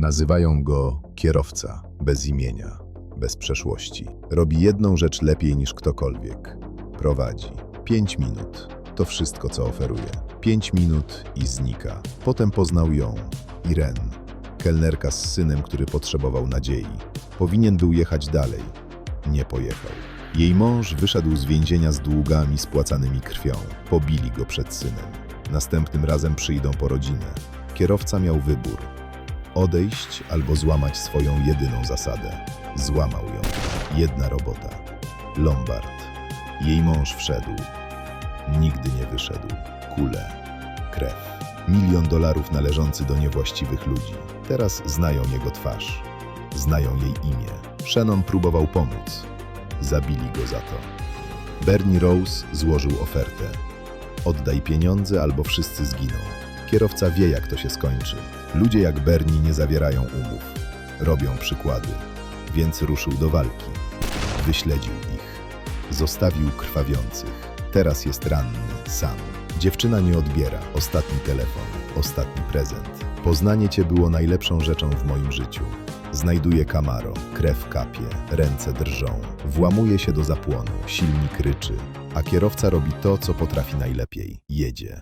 Nazywają go kierowca, bez imienia, bez przeszłości. Robi jedną rzecz lepiej niż ktokolwiek. Prowadzi. Pięć minut. To wszystko, co oferuje. Pięć minut i znika. Potem poznał ją, Irene, kelnerka z synem, który potrzebował nadziei. Powinien był jechać dalej. Nie pojechał. Jej mąż wyszedł z więzienia z długami spłacanymi krwią. Pobili go przed synem. Następnym razem przyjdą po rodzinę. Kierowca miał wybór. Odejść albo złamać swoją jedyną zasadę. Złamał ją. Jedna robota. Lombard. Jej mąż wszedł. Nigdy nie wyszedł. Kule. Krew. Milion dolarów należący do niewłaściwych ludzi. Teraz znają jego twarz. Znają jej imię. Shannon próbował pomóc. Zabili go za to. Bernie Rose złożył ofertę. Oddaj pieniądze albo wszyscy zginą. Kierowca wie, jak to się skończy. Ludzie jak Bernie nie zawierają umów. Robią przykłady. Więc ruszył do walki. Wyśledził ich. Zostawił krwawiących. Teraz jest ranny, sam. Dziewczyna nie odbiera. Ostatni telefon, ostatni prezent. Poznanie cię było najlepszą rzeczą w moim życiu. Znajduje Camaro, krew kapie, ręce drżą. Włamuje się do zapłonu, silnik ryczy, a kierowca robi to, co potrafi najlepiej. Jedzie.